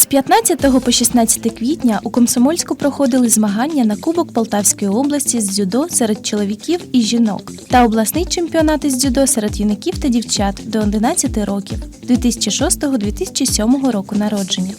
З 15 по 16 квітня у Комсомольську проходили змагання на Кубок Полтавської області з дзюдо серед чоловіків і жінок та обласний чемпіонат із дзюдо серед юнаків та дівчат до 11 років 2006-2007 року народження.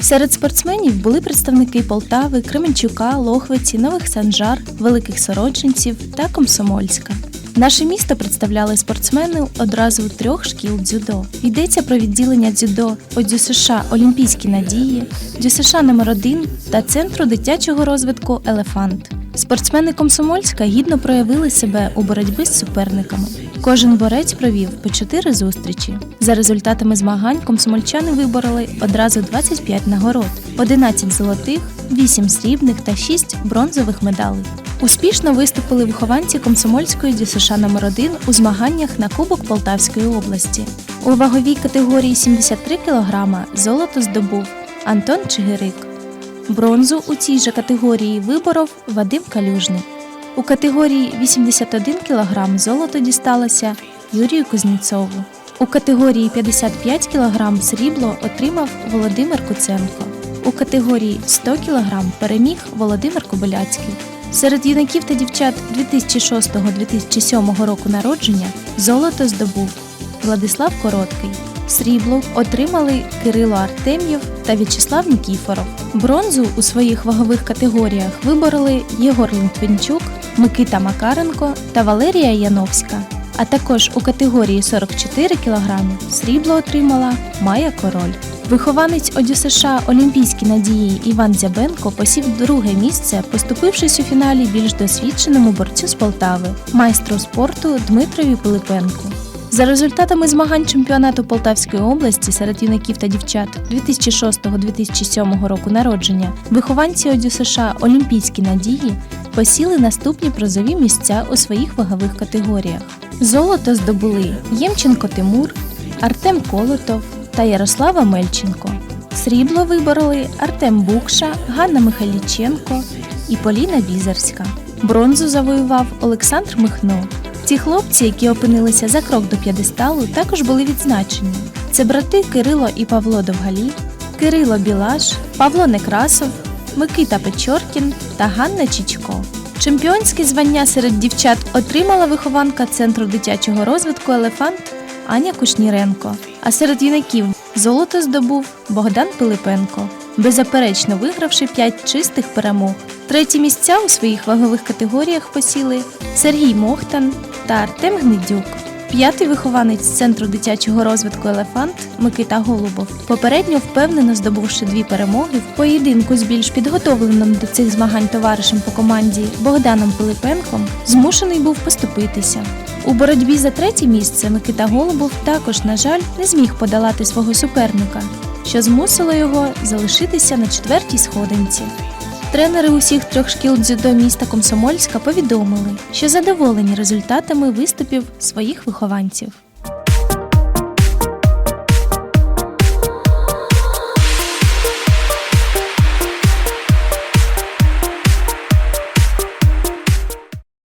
Серед спортсменів були представники Полтави, Кременчука, Лохвиці, Нових Санжар, Великих Сорочинців та Комсомольська. Наше місто представляли спортсмени одразу трьох шкіл дзюдо. Йдеться про відділення дзюдо ОДЮСШ Олімпійські надії, ДЮСШ номер 1 та Центру дитячого розвитку Елефант. Спортсмени Комсомольська гідно проявили себе у боротьбі з суперниками. Кожен борець провів по чотири зустрічі. За результатами змагань комсомольчани вибороли одразу 25 нагород: 11 золотих, 8 срібних та 6 бронзових медалей. Успішно виступили вихованці комсомольської ДЮСШ номер 1 у змаганнях на Кубок Полтавської області. У ваговій категорії 73 кг золото здобув Антон Чигирик. Бронзу у цій же категорії виборов Вадим Калюжний. У категорії 81 кг золото дісталося Юрію Кузнєцову. У категорії 55 кг срібло отримав Володимир Куценко. У категорії 100 кг переміг Володимир Кобиляцький. Серед юнаків та дівчат 2006-2007 року народження золото здобув Владислав Короткий. Срібло отримали Кирило Артем'єв та В'ячеслав Нікіфоров. Бронзу у своїх вагових категоріях вибороли Єгор Литвинчук, Микита Макаренко та Валерія Яновська. А також у категорії 44 кг срібло отримала Майя Король. Вихованець ОДЮСШ Олімпійські надії Іван Зябенко посів друге місце, поступившись у фіналі більш досвідченому борцю з Полтави, майстру спорту Дмитрові Пилипенку. За результатами змагань чемпіонату Полтавської області серед юнаків та дівчат 2006-2007 року народження вихованці ОДЮСШ Олімпійські надії посіли наступні призові місця у своїх вагових категоріях. Золото здобули Ємченко Тимур, Артем Колотов та Ярослава Мельченко. Срібло вибороли Артем Букша, Ганна Михайліченко і Поліна Візерська. Бронзу завоював Олександр Михно. Ці хлопці, які опинилися за крок до п'єдесталу, також були відзначені. Це брати Кирило і Павло Довгалі, Кирило Білаш, Павло Некрасов, Микита Печоркін та Ганна Чічко. Чемпіонське звання серед дівчат отримала вихованка Центру дитячого розвитку Елефант Аня Кушніренко. А серед юнаків золото здобув Богдан Пилипенко, беззаперечно вигравши 5 чистих перемог. Треті місця у своїх вагових категоріях посіли Сергій Мохтан та Артем Гнедюк. П'ятий вихованець центру дитячого розвитку Елефант Микита Голубов, попередньо впевнено здобувши дві перемоги в поєдинку з більш підготовленим до цих змагань товаришем по команді Богданом Пилипенком, змушений був поступитися. У боротьбі за третє місце Микита Голубов також, на жаль, не зміг подолати свого суперника, що змусило його залишитися на четвертій сходинці. Тренери усіх трьох шкіл дзюдо міста Комсомольська повідомили, що задоволені результатами виступів своїх вихованців.